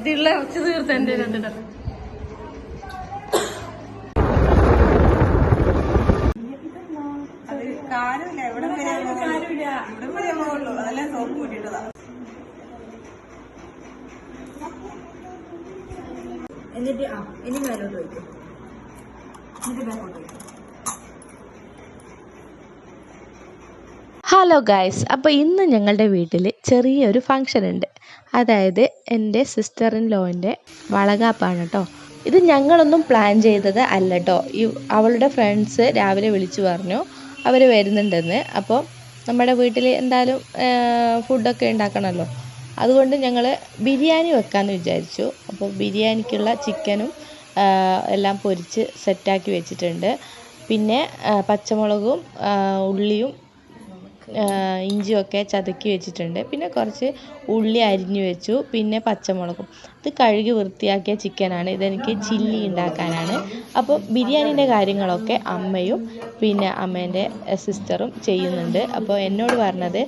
ഇതിള്ള ഇറച്ചി തീർത്ത് അത് കാര്യമില്ല എവിടെ വരെ ഇവിടെ വരെ ഉള്ളൂ അതെല്ലാം സോപ്പ് കൂട്ടിയിട്ടതാ. എന്നിട്ട് ആ ഇനി മേലോട്ട് വയ്ക്കും. എന്നിട്ട് ബാക്കോട്ട് വയ്ക്കും. ഹലോ ഗായ്സ് അപ്പോൾ ഇന്ന് ഞങ്ങളുടെ വീട്ടിൽ ചെറിയൊരു ഫങ്ഷൻ ഉണ്ട്. അതായത് എന്റെ സിസ്റ്റർ ഇൻ ലോന്റെ വളകാപ്പാണ് കേട്ടോ ഇത് ഞങ്ങളൊന്നും പ്ലാൻ ചെയ്തത് അല്ല കേട്ടോ ഈ അവളുടെ ഫ്രണ്ട്സ് രാവിലെ വിളിച്ചു പറഞ്ഞു. അവർ വരുന്നുണ്ടെന്ന്. അപ്പോൾ നമ്മുടെ വീട്ടിൽ എന്തായാലും ഫുഡൊക്കെ ഉണ്ടാക്കണമല്ലോ അതുകൊണ്ട് ഞങ്ങൾ ബിരിയാണി വെക്കാമെന്ന് വിചാരിച്ചു. അപ്പോൾ ബിരിയാണിക്കുള്ള ചിക്കനും എല്ലാം പൊരിച്ച് സെറ്റാക്കി വെച്ചിട്ടുണ്ട്. പിന്നെ പച്ചമുളകും ഉള്ളിയും ഇഞ്ചിയൊക്കെ ചതക്കി വെച്ചിട്ടുണ്ട്. പിന്നെ കുറച്ച് ഉള്ളി അരിഞ്ഞു വെച്ചു. പിന്നെ പച്ചമുളകും. ഇത് കഴുകി വൃത്തിയാക്കിയ ചിക്കനാണ്. ഇതെനിക്ക് ചില്ലി ഉണ്ടാക്കാനാണ്. അപ്പോൾ ബിരിയാണീന്റെ കാര്യങ്ങളൊക്കെ അമ്മയും പിന്നെ അമ്മേന്റെ സിസ്റ്ററും ചെയ്യുന്നുണ്ട്. അപ്പോൾ എന്നോട് പറഞ്ഞത്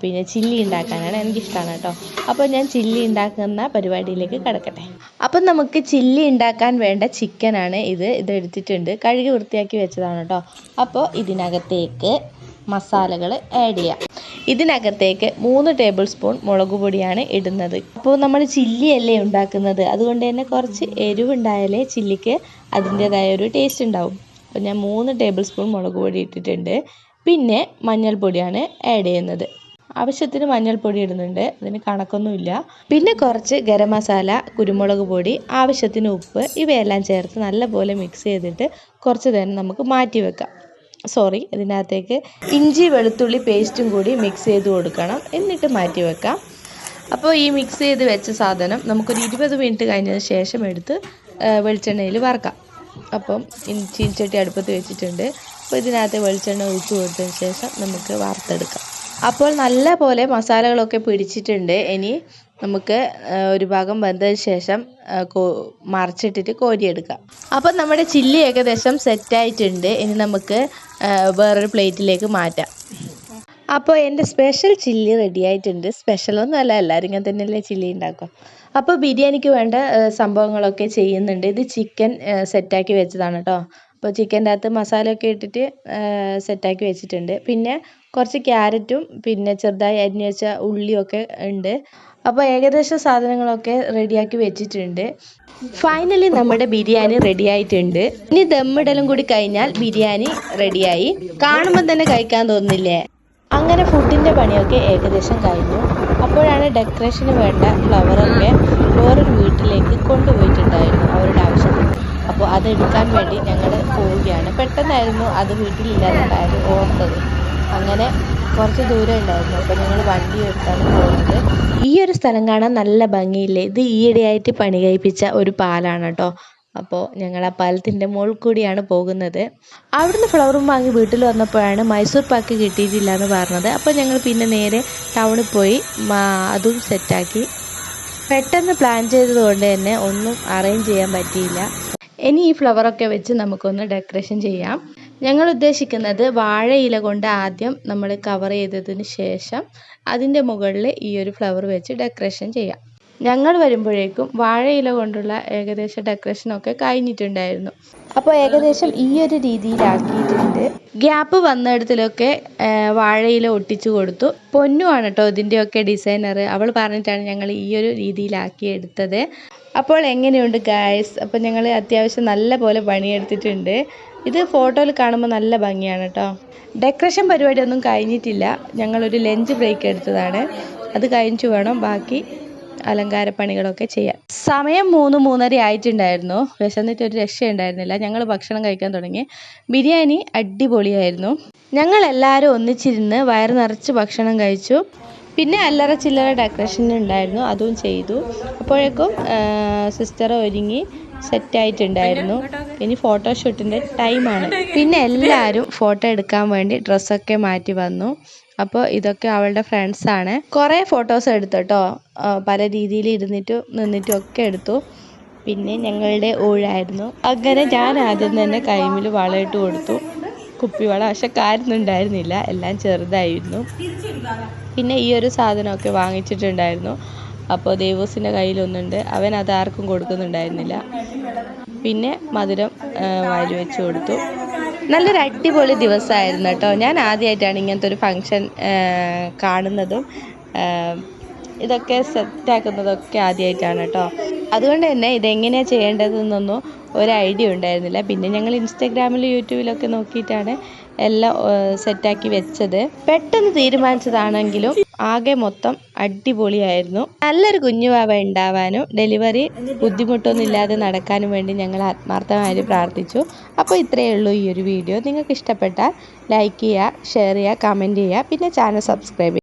പിന്നെ ചില്ലി ഉണ്ടാക്കാനാണ്. എനിക്കിഷ്ടമാണ് കേട്ടോ. അപ്പോൾ ഞാൻ ചില്ലി ഉണ്ടാക്കുന്ന പരിപാടിയിലേക്ക് കിടക്കട്ടെ. അപ്പം നമുക്ക് ചില്ലി ഉണ്ടാക്കാൻ വേണ്ട ചിക്കനാണ് ഇത്. ഇതെടുത്തിട്ടുണ്ട് കഴുകി വൃത്തിയാക്കി വെച്ചതാണ് കേട്ടോ. അപ്പോൾ ഇതിനകത്തേക്ക് മസാലകൾ ആഡ് ചെയ്യാം. ഇതിനകത്തേക്ക് മൂന്ന് ടേബിൾ സ്പൂൺ മുളക് പൊടിയാണ് ഇടുന്നത്. അപ്പോൾ നമ്മൾ ചില്ലി അല്ലേ ഉണ്ടാക്കുന്നത്? അതുകൊണ്ട് തന്നെ കുറച്ച് എരിവുണ്ടായാലേ ചില്ലിക്ക് അതിന്റേതായ ഒരു ടേസ്റ്റ് ഉണ്ടാവും. അപ്പോൾ ഞാൻ മൂന്ന് ടേബിൾ സ്പൂൺ മുളക് പൊടി ഇട്ടിട്ടുണ്ട്. പിന്നെ മഞ്ഞൾപ്പൊടിയാണ് ആഡ് ചെയ്യുന്നത്. ആവശ്യത്തിന് മഞ്ഞൾപ്പൊടി ഇടുന്നുണ്ട്. അതിന് കണക്കൊന്നുമില്ല. പിന്നെ കുറച്ച് ഗരം മസാല കുരുമുളക് പൊടി ആവശ്യത്തിന് ഉപ്പ് ഇവയെല്ലാം ചേർത്ത് നല്ലപോലെ മിക്സ് ചെയ്തിട്ട് കുറച്ച് നേരം നമുക്ക് മാറ്റി വെക്കാം. സോറി ഇതിനകത്തേക്ക് ഇഞ്ചി വെളുത്തുള്ളി പേസ്റ്റും കൂടി മിക്സ് ചെയ്ത് കൊടുക്കണം. എന്നിട്ട് മാറ്റി വെക്കാം. അപ്പോൾ ഈ മിക്സ് ചെയ്ത് വെച്ച സാധനം നമുക്കൊരു ഇരുപത് മിനിറ്റ് കഴിഞ്ഞതിന് ശേഷം എടുത്ത് വെളിച്ചെണ്ണയിൽ വറക്കാം. അപ്പം ചീനച്ചട്ടി അടുപ്പത്ത് വെച്ചിട്ടുണ്ട്. അപ്പോൾ ഇതിനകത്ത് വെളിച്ചെണ്ണ ഒഴിച്ച് കൊടുത്തതിന് ശേഷം നമുക്ക് വറുത്തെടുക്കാം. അപ്പോൾ നല്ല പോലെ മസാലകളൊക്കെ പിടിച്ചിട്ടുണ്ട്. ഇനി നമുക്ക് ഒരു ഭാഗം വെന്തതിന് ശേഷം മറിച്ചിട്ടിട്ട് കോരിയെടുക്കാം. അപ്പം നമ്മുടെ ചില്ലി ഏകദേശം സെറ്റായിട്ടുണ്ട്. ഇനി നമുക്ക് വേറൊരു പ്ലേറ്റിലേക്ക് മാറ്റാം. അപ്പോൾ എന്റെ സ്പെഷ്യൽ ചില്ലി റെഡി ആയിട്ടുണ്ട് സ്പെഷ്യലൊന്നും അല്ല എല്ലാവരും ഇങ്ങനെ തന്നെയല്ലേ ചില്ലി ഉണ്ടാക്കുക. അപ്പോൾ ബിരിയാണിക്ക് വേണ്ട സംഭവങ്ങളൊക്കെ ചെയ്യുന്നുണ്ട്. ഇത് ചിക്കൻ സെറ്റാക്കി വെച്ചതാണ് കേട്ടോ. അപ്പോൾ ചിക്കന്റെ അകത്ത് ഒക്കെ ഇട്ടിട്ട് സെറ്റാക്കി വെച്ചിട്ടുണ്ട്. പിന്നെ കുറച്ച് ക്യാരറ്റും പിന്നെ ചെറുതായി അരിഞ്ഞു വെച്ച ഉള്ളിയൊക്കെ ഉണ്ട്. അപ്പോൾ ഏകദേശം സാധനങ്ങളൊക്കെ റെഡിയാക്കി വെച്ചിട്ടുണ്ട്. ഫൈനലി നമ്മുടെ ബിരിയാണി റെഡിയായിട്ടുണ്ട് ഇനി ദമ്മിടലും കൂടി കഴിഞ്ഞാൽ ബിരിയാണി റെഡിയായി കാണുമ്പോൾ തന്നെ കഴിക്കാൻ തോന്നുന്നില്ലേ? അങ്ങനെ ഫുഡിന്റെ പണിയൊക്കെ ഏകദേശം കഴിഞ്ഞു. അപ്പോഴാണ് ഡെക്കറേഷന് വേണ്ട ഫ്ലവറൊക്കെ വേറൊരു വീട്ടിലേക്ക് കൊണ്ടുപോയിട്ടുണ്ടായിരുന്നു അവരുടെ ആവശ്യത്തിന് അതെടുക്കാൻ വേണ്ടി ഞങ്ങൾ പോവുകയാണ്. പെട്ടെന്നായിരുന്നു അത് വീട്ടിലില്ലാത്ത ഓർത്തത്. അങ്ങനെ കുറച്ച് ദൂരം ഉണ്ടായിരുന്നു. അപ്പോൾ ഞങ്ങൾ വണ്ടി എടുത്താണ് പോകുന്നത് ഈ ഒരു സ്ഥലം കാണാൻ നല്ല ഭംഗിയില്ലേ? ഇത് ഈയിടെയായിട്ട് പണി കഴിപ്പിച്ച ഒരു പാലാണ് കേട്ടോ അപ്പോൾ ഞങ്ങൾ ആ പാലത്തിന്റെ മുകളിൽ കൂടിയാണ് പോകുന്നത്. അവിടുന്ന് ഫ്ലവറും വാങ്ങി വീട്ടിൽ വന്നപ്പോഴാണ് മൈസൂർ പാക്ക് കിട്ടിയിട്ടില്ല എന്ന് പറഞ്ഞത്. അപ്പോൾ ഞങ്ങൾ പിന്നെ നേരെ ടൗണിൽ പോയി അതും സെറ്റാക്കി പെട്ടെന്ന് പ്ലാൻ ചെയ്തതുകൊണ്ട് തന്നെ ഒന്നും അറേഞ്ച് ചെയ്യാൻ പറ്റിയില്ല. ഇനി ഈ ഫ്ലവറൊക്കെ വെച്ച് നമുക്കൊന്ന് ഡെക്കറേഷൻ ചെയ്യാം. ഞങ്ങൾ ഉദ്ദേശിക്കുന്നത് വാഴയില കൊണ്ട് ആദ്യം നമ്മൾ കവർ ചെയ്തതിന് ശേഷം അതിന്റെ മുകളിൽ ഈ ഒരു ഫ്ലവർ വെച്ച് ഡെക്കറേഷൻ ചെയ്യാം. ഞങ്ങൾ വരുമ്പോഴേക്കും വാഴയില കൊണ്ടുള്ള ഏകദേശം ഡെക്കറേഷനൊക്കെ കഴിഞ്ഞിട്ടുണ്ടായിരുന്നു. അപ്പോൾ ഏകദേശം ഈ ഒരു രീതിയിലാക്കിയിട്ടുണ്ട്. ഗ്യാപ്പ് വന്നിടത്തിലൊക്കെ വാഴയില ഒട്ടിച്ചു കൊടുത്തു. പൊന്നുമാണ് കേട്ടോ ഇതിന്റെയൊക്കെ ഡിസൈനർ അവൾ പറഞ്ഞിട്ടാണ് ഞങ്ങൾ ഈ ഒരു രീതിയിലാക്കി എടുത്തത്. അപ്പോൾ എങ്ങനെയുണ്ട് ഗായ്സ് അപ്പോൾ ഞങ്ങൾ അത്യാവശ്യം നല്ല പോലെ പണിയെടുത്തിട്ടുണ്ട്. ഇത് ഫോട്ടോയിൽ കാണുമ്പോൾ നല്ല ഭംഗിയാണ് കേട്ടോ ഡെക്കറേഷൻ പരിപാടിയൊന്നും കഴിഞ്ഞിട്ടില്ല. ഞങ്ങളൊരു ലഞ്ച് ബ്രേക്ക് എടുത്തതാണ്. അത് കഴിഞ്ഞിട്ട് വേണം ബാക്കി അലങ്കാര പണികളൊക്കെ ചെയ്യാം. സമയം മൂന്ന് മൂന്നര ആയിട്ടുണ്ടായിരുന്നു. വിശന്നിട്ട് ഒരു രക്ഷയുണ്ടായിരുന്നില്ല. ഞങ്ങൾ ഭക്ഷണം കഴിക്കാൻ തുടങ്ങി. ബിരിയാണി അടിപൊളിയായിരുന്നു. ഞങ്ങൾ എല്ലാവരും ഒന്നിച്ചിരുന്ന് വയറ് നിറച്ച് ഭക്ഷണം കഴിച്ചു. പിന്നെ അല്ലറ ചില്ലറ ഡെക്കറേഷൻ ഉണ്ടായിരുന്നു. അതും ചെയ്തു. അപ്പോഴേക്കും സിസ്റ്റർ ഒരുങ്ങി സെറ്റായിട്ടുണ്ടായിരുന്നു ഇനി ഫോട്ടോഷൂട്ടിന്റെ ടൈമാണ് പിന്നെ എല്ലാവരും ഫോട്ടോ എടുക്കാൻ വേണ്ടി ഡ്രസ്സൊക്കെ മാറ്റി വന്നു. അപ്പോൾ ഇതൊക്കെ അവളുടെ ഫ്രണ്ട്സാണ് കുറേ ഫോട്ടോസ് എടുത്തു കേട്ടോ പല രീതിയിൽ ഇരുന്നിട്ടും നിന്നിട്ടും ഒക്കെ എടുത്തു. പിന്നെ ഞങ്ങളുടെ ഊഴായിരുന്നു. അങ്ങനെ ഞാൻ ആദ്യം തന്നെ കൈമിൽ വളയിട്ട് കൊടുത്തു. കുപ്പിവള പക്ഷെ കാര്യമൊന്നുണ്ടായിരുന്നില്ല എല്ലാം ചെറുതായിരുന്നു. പിന്നെ ഈ ഒരു സാധനമൊക്കെ വാങ്ങിച്ചിട്ടുണ്ടായിരുന്നു. അപ്പോൾ ദേവൂസിന്റെ കയ്യിലൊന്നുണ്ട്. അവൻ അത് ആർക്കും കൊടുക്കുന്നുണ്ടായിരുന്നില്ല. പിന്നെ മധുരം വാരി വെച്ച് കൊടുത്തു. നല്ലൊരു അടിപൊളി ദിവസമായിരുന്നു കേട്ടോ. ഞാൻ ആദ്യമായിട്ടാണ് ഇങ്ങനത്തെ ഒരു ഫങ്ഷൻ കാണുന്നതും ഇതൊക്കെ സെറ്റാക്കുന്നതൊക്കെ ആദ്യമായിട്ടാണ് കേട്ടോ. അതുകൊണ്ട് തന്നെ ഇതെങ്ങനെയാണ് ചെയ്യേണ്ടതെന്നൊന്നും ഒരു ഐഡിയ ഉണ്ടായിരുന്നില്ല. പിന്നെ ഞങ്ങൾ ഇൻസ്റ്റാഗ്രാമിലും യൂട്യൂബിലൊക്കെ നോക്കിയിട്ടാണ് എല്ലാം സെറ്റാക്കി വെച്ചത്. പെട്ടെന്ന് തീരുമാനിച്ചതാണെങ്കിലും ആകെ മൊത്തം അടിപൊളിയായിരുന്നു. നല്ലൊരു കുഞ്ഞുവാവ ഉണ്ടാവാനും ഡെലിവറി ബുദ്ധിമുട്ടൊന്നും ഇല്ലാതെ നടക്കാനും വേണ്ടി ഞങ്ങൾ ആത്മാർത്ഥമായി പ്രാർത്ഥിച്ചു. അപ്പോൾ ഇത്രയേ ഉള്ളൂ ഈ ഒരു വീഡിയോ. നിങ്ങൾക്ക് ഇഷ്ടപ്പെട്ടാൽ ലൈക്ക് ചെയ്യുക ഷെയർ ചെയ്യുക കമന്റ് ചെയ്യുക പിന്നെ ചാനൽ സബ്സ്ക്രൈബ്